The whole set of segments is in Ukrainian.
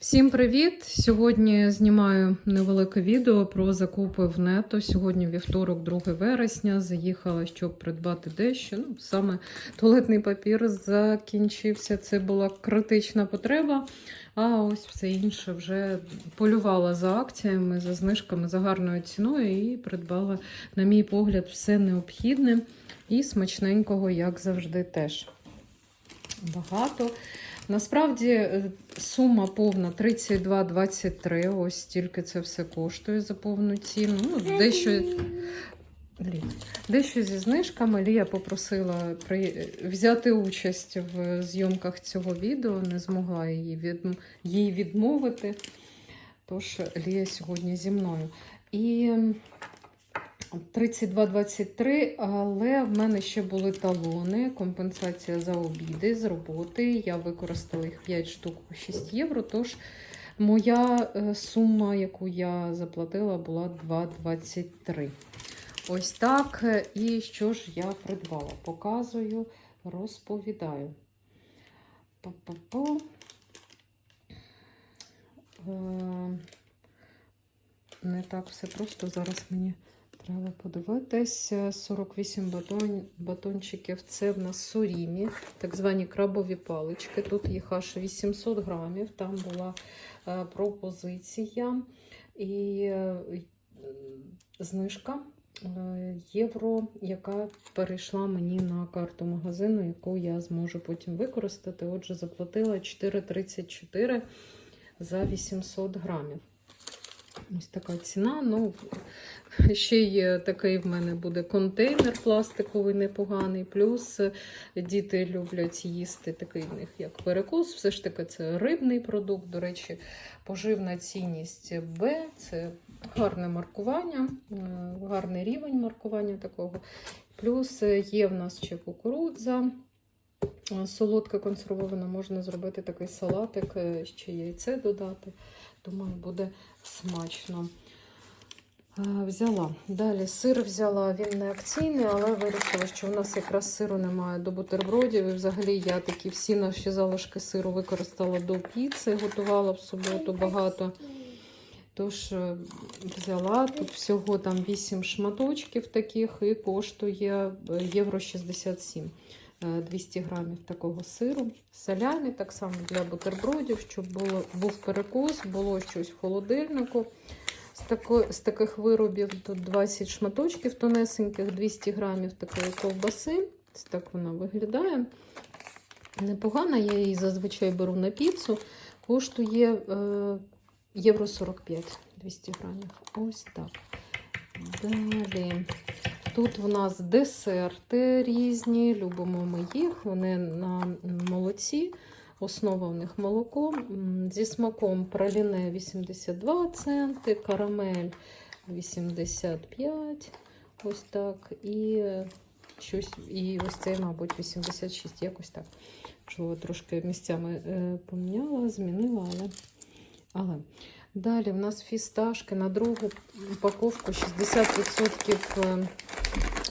Всім привіт! Сьогодні знімаю невелике відео про закупи в нето. Сьогодні вівторок, 2 вересня. Заїхала, щоб придбати дещо. Ну, саме туалетний папір закінчився. Це була критична потреба. А ось все інше вже полювала за акціями, за знижками, за гарною ціною і придбала, на мій погляд, все необхідне і смачненького, як завжди, теж. Багато. Насправді е, сума повна 32,23. Ось стільки це все коштує за повну ціну. Ну, дещо, дещо зі знижками. Лія попросила при... взяти участь в зйомках цього відео, не змогла її, від... їй відмовити. Тож Лія сьогодні зі мною. І 32,23, але в мене ще були талони, компенсація за обіди з роботи. Я використала їх 5 штук по 6 євро. Тож моя е, сума, яку я заплатила, була 2,23. Ось так. І що ж я придбала? Показую, розповідаю. Па-па-па. Е, Не так все просто зараз мені. Треба подивитись. 48 батон, батончиків. Це в нас сурімі, так звані крабові палички. Тут їх аж 800 грамів. Там була е, пропозиція і е, знижка е, євро, яка перейшла мені на карту магазину, яку я зможу потім використати. Отже, заплатила 4,34 за 800 грамів. Ось така ціна. Ну, ще є такий в мене буде контейнер пластиковий непоганий. Плюс е, діти люблять їсти такий в них як перекус. Все ж таки, це рибний продукт. До речі, поживна цінність Б. Це гарне маркування, е, гарний рівень маркування такого. Плюс е, є в нас ще кукурудза. Солодка консервована, можна зробити такий салатик, ще яйце додати. Думаю, буде смачно. Взяла. Далі сир взяла, він не акційний, але вирішила, що у нас якраз сиру немає до бутербродів. І взагалі я такі всі наші залишки сиру використала до піци, готувала в суботу багато. Тож е, взяла тут всього там 8 шматочків таких і коштує е, євро 67. 200 грамів такого сиру. Салями так само для бутербродів, щоб було, був перекус, було щось в холодильнику. З, тако, з таких виробів тут 20 шматочків тонесеньких, 200 грамів такої ковбаси. Так вона виглядає. Непогана, я її зазвичай беру на піцу. Коштує е, євро 45 200 грамів. Ось так. Далі. Тут в нас десерти різні, любимо ми їх. Вони на молоці. Основа в них молоко. Зі смаком праліне 82 центи, карамель 85. Ось так. І щось, і ось цей, мабуть, 86, якось так. Чого трошки місцями е, поміняла, змінила, але. але. Далі в нас фісташки на другу упаковку 60%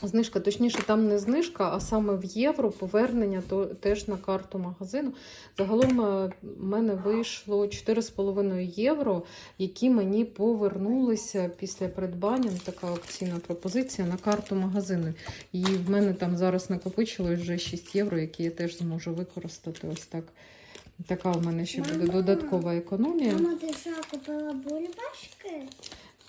знижка. Точніше, там не знижка, а саме в євро повернення то теж на карту магазину. Загалом в мене вийшло 4,5 євро, які мені повернулися після придбання. Така акційна пропозиція на карту магазину. І в мене там зараз накопичилось вже 6 євро, які я теж зможу використати. Ось так. Така у мене ще буде додаткова економія. Мама, ти що, купила бульбашки?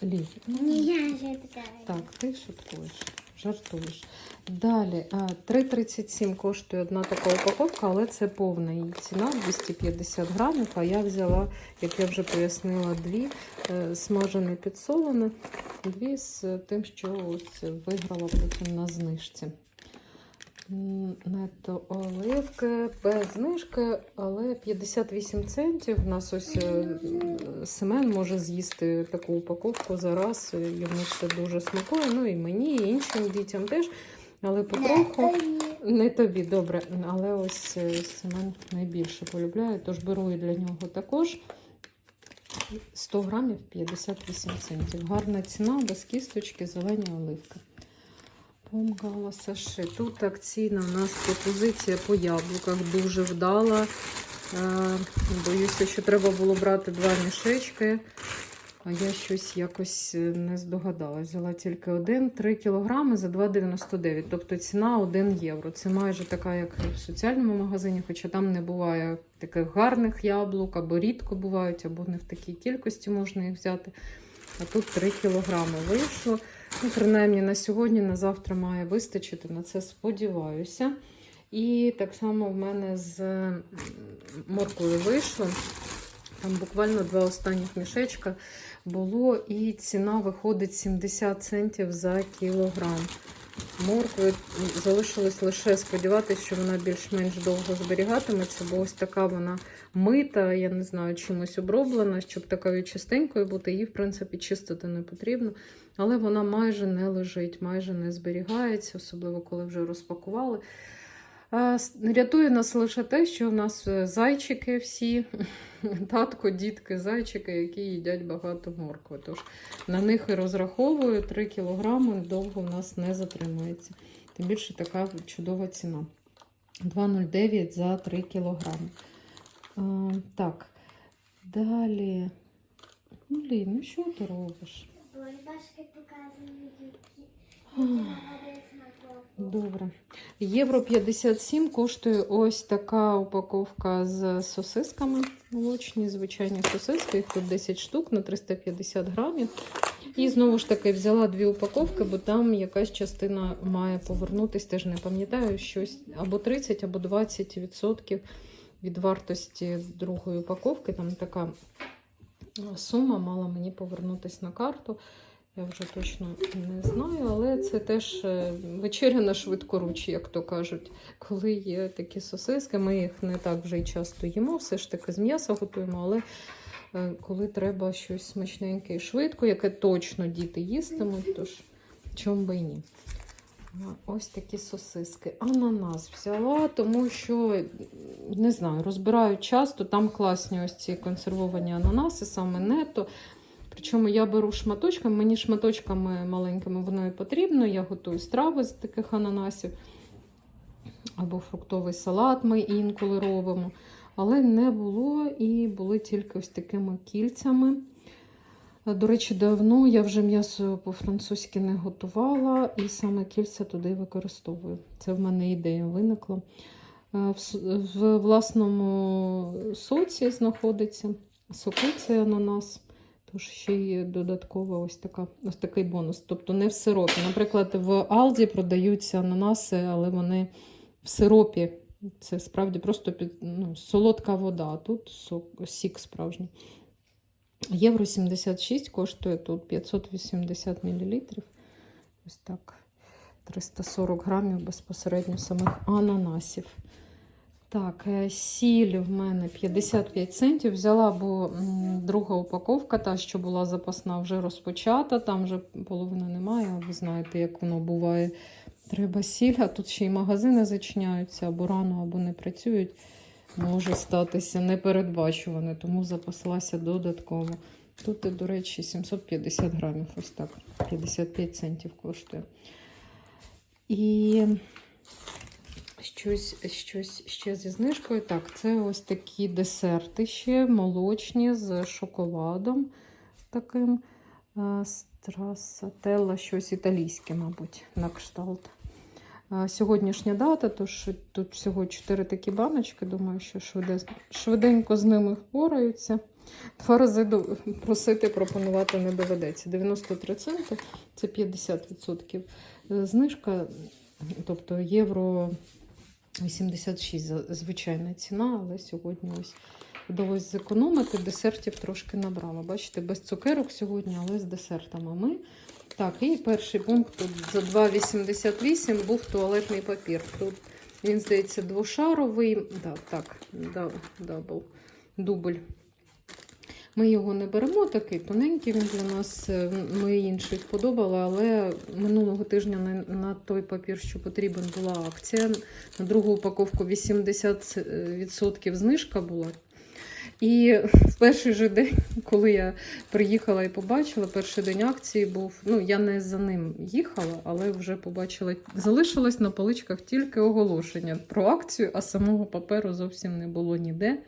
Лі, ну, Ні, я житкаю. Так, ти шуткуєш, жартуєш. Далі, а, 3,37 коштує одна така упаковка, але це повна її ціна 250 грамів. А я взяла, як я вже пояснила, дві е, смажені підсолені, дві з тим, що ось виграла потім на знижці. Нето оливки без знижки, але 58 центів. У нас ось е, Семен може з'їсти таку упаковку за раз. Йому це дуже смакує. Ну і мені, і іншим дітям теж. Але потроху не тобі добре. Але ось е, Семен найбільше полюбляє, тож беру і для нього також. 100 грамів 58 центів. Гарна ціна, без кісточки, зелені оливки. Помгала Саши. Тут акційна у нас пропозиція по яблуках дуже вдала. Е, Боюся, що треба було брати два мішечки. А я щось якось е, не здогадалась. Взяла тільки один 3 кілограми за 2,99. Тобто ціна 1 євро. Це майже така, як в соціальному магазині, хоча там не буває таких гарних яблук, або рідко бувають, або не в такій кількості можна їх взяти. А тут 3 кілограми вийшло. Ну, принаймні на сьогодні, на завтра має вистачити. На це сподіваюся. І так само в мене з моркою вийшло. Там буквально два останніх мішечка було, і ціна виходить 70 центів за кілограм. Моркви залишилось лише сподіватися, що вона більш-менш довго зберігатиметься, бо ось така вона мита, я не знаю, чимось оброблена, щоб такою чистенькою бути, її, в принципі, чистити не потрібно. Але вона майже не лежить, майже не зберігається, особливо коли вже розпакували. Рятує нас лише те, що в нас е, зайчики всі, татко, дітки, зайчики, які їдять багато моркви. Тож на них і розраховую 3 кілограми, довго в нас не затримується. Тим більше така чудова ціна. 2,09 за 3 кілограми. Так, далі. Блін, ну що ти робиш? Бульбашки показують, Добре. Євро 57 коштує ось така упаковка з сосисками. Молочні, звичайні сосиски. Їх тут 10 штук на 350 грамів. І знову ж таки взяла дві упаковки, бо там якась частина має повернутись, теж не пам'ятаю, щось або 30, або 20 відсотків від вартості другої упаковки. Там така сума мала мені повернутись на карту. Я вже точно не знаю, але це теж е, вечеря на швидкоруч, як то кажуть. Коли є такі сосиски, ми їх не так вже й часто їмо, все ж таки з м'яса готуємо, але е, коли треба щось смачненьке і швидко, яке точно діти їстимуть, тож чому би і ні. Ось такі сосиски. Ананас взяла, тому що не знаю, розбирають часто. Там класні ось ці консервовані ананаси, саме нето. Причому я беру шматочками, мені шматочками маленькими воно і потрібно. Я готую страви з таких ананасів. Або фруктовий салат ми інколи робимо. Але не було і були тільки ось такими кільцями. До речі, давно я вже м'ясо по-французьки не готувала, і саме кільця туди використовую. Це в мене ідея виникла. Е, В, власному соці знаходиться сокицей ананас. Тож ще є додатково ось, така, ось такий бонус. Тобто не в сиропі. Наприклад, в Алді продаються ананаси, але вони в сиропі. Це справді просто під, ну, солодка вода, а тут сок, сік справжній. Євро 76 коштує тут 580 мл. Ось так. 340 грамів безпосередньо самих ананасів. Так, е, сіль в мене 55 центів. Взяла, бо друга упаковка, та, що була запасна, вже розпочата. Там вже половини немає. Ви знаєте, як воно буває. Треба сіль, а тут ще й магазини зачиняються або рано, або не працюють. Може статися непередбачуване, тому запаслася додатково. Тут, до речі, 750 грамів, ось так, 55 центів коштує. І щось, щось ще зі знижкою. Так, це ось такі десерти ще молочні з шоколадом таким. Е, Страсателла, щось італійське, мабуть, на кшталт. Е, Сьогоднішня дата, тож тут всього 4 такі баночки. Думаю, що швиденько з ними впораються. Два рази просити пропонувати не доведеться. 93 центи це 50% Е, знижка, тобто євро 86 звичайна ціна, але сьогодні ось вдалося зекономити. Десертів трошки набрала. Бачите, без цукерок сьогодні, але з десертами ми. Так, і перший пункт тут за 2,88 був туалетний папір. Тут він, здається, двошаровий. Да, так, да, дабл, дубль. Ми його не беремо, такий тоненький він для нас. е, Ми інший вподобали, але минулого тижня на, на той папір, що потрібен, була акція. На другу упаковку 80% знижка була. І в перший же день, коли я приїхала і побачила, перший день акції був. Ну, я не за ним їхала, але вже побачила. Залишилось на поличках тільки оголошення про акцію, а самого паперу зовсім не було ніде.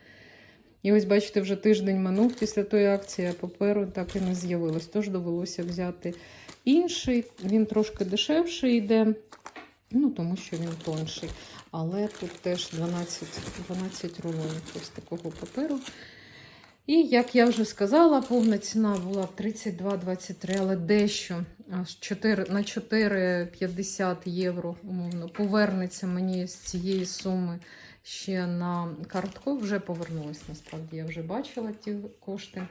І ось, бачите, вже тиждень минув після тої акції, а паперу так і не з'явилось. Тож довелося взяти інший. Він трошки дешевший йде, ну тому що він тонший. Але тут теж 12, 12 рулонів ось такого паперу. І, як я вже сказала, повна ціна була 32,23, але дещо 4, на 4,50 євро, умовно, повернеться мені з цієї суми ще на картку. Вже повернулась, насправді, я вже бачила ті кошти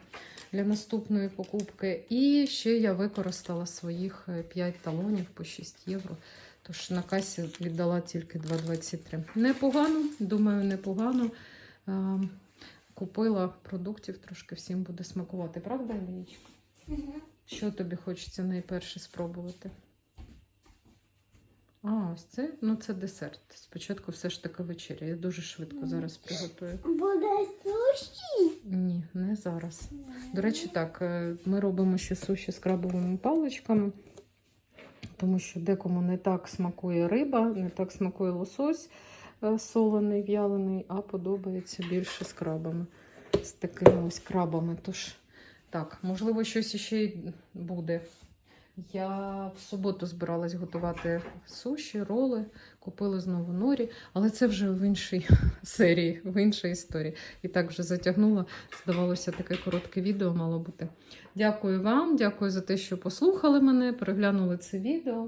для наступної покупки. І ще я використала своїх 5 талонів по 6 євро. Тож на касі віддала тільки 2,23. Непогано, думаю, непогано. Е, Купила продуктів, трошки всім буде смакувати, правда, Андрійчик? Що тобі хочеться найперше спробувати? А, ось це? Ну, це десерт. Спочатку все ж таки вечеря. Я дуже швидко зараз приготую. Буде суші. Ні, не зараз. До речі, так, е, ми робимо ще суші з крабовими паличками, тому що декому не так смакує риба, не так смакує лосось е, солений, в'ялений, а подобається більше з крабами. З такими ось крабами. Тож, так, можливо, щось іще й буде. Я в суботу збиралась готувати суші, роли, купила знову норі, але це вже в іншій серії, в іншій історії. І так вже затягнула. Здавалося, таке коротке відео мало бути. Дякую вам, дякую за те, що послухали мене, переглянули це відео.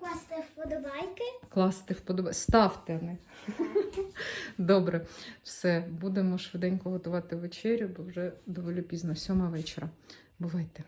Класти вподобайки. Класти вподобайки. Ставте не. Добре, все, будемо швиденько готувати вечерю, бо вже доволі пізно, сьома вечора. Бувайте.